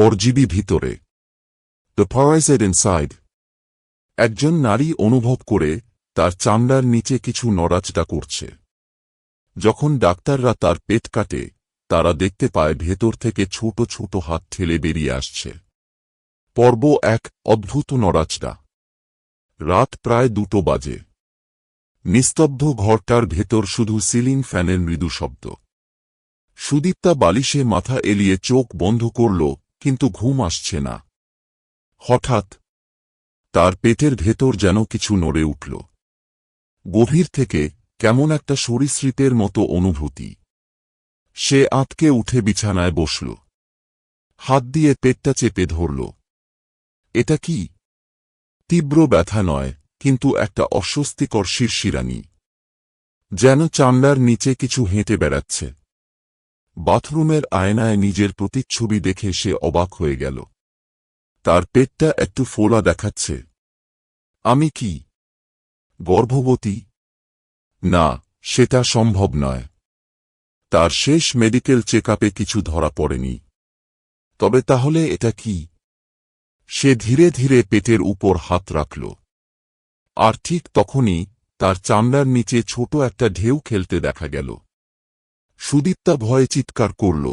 পরজীবী ভিতরে। The প্যারাইজেড inside একজন নারী অনুভব করে তার চামড়ার নিচে কিছু নড়াচড়া করছে। যখন ডাক্তাররা তার পেট কাটে, তারা দেখতে পায় ভেতর থেকে ছোট ছোট হাত ঠেলে বেরিয়ে আসছে। পর্ব এক অদ্ভুত নড়াচড়া। রাত প্রায় দুটো বাজে। নিস্তব্ধ ঘরটার ভেতর শুধু সিলিং ফ্যানের মৃদু শব্দ। সুদীপ্তা বালিশে মাথা এলিয়ে চোখ বন্ধ করল কিন্তু ঘুম আসছে না। হঠাৎ তার পেটের ভেতর যেন কিছু নড়ে উঠল। গভীর থেকে কেমন একটা সরীসৃপের মতো অনুভূতি। সে আঁতকে উঠে বিছানায় বসল। হাত দিয়ে পেটটা চেপে ধরল। এটা কি? তীব্র ব্যথা নয়, কিন্তু একটা অস্বস্তিকর শিরশিরানি। যেন চামড়ার নিচে কিছু হেঁটে বেড়াচ্ছে। বাথরুমের আয়নায় নিজের প্রতিচ্ছবি দেখে সে অবাক হয়ে গেল। তার পেটটা একটু ফোলা দেখাচ্ছে। আমি কি? গর্ভবতী? না, সেটা সম্ভব নয়। তার শেষ মেডিকেল চেকআপে কিছু ধরা পড়েনি। তবে তাহলে এটা কি? সে ধীরে ধীরে পেটের উপর হাত রাখল। আর ঠিক তখনই তার চামড়ার নিচে ছোট একটা ঢেউ খেলতে দেখা গেল। সুদীপ্তা ভয়ে চিৎকার করল।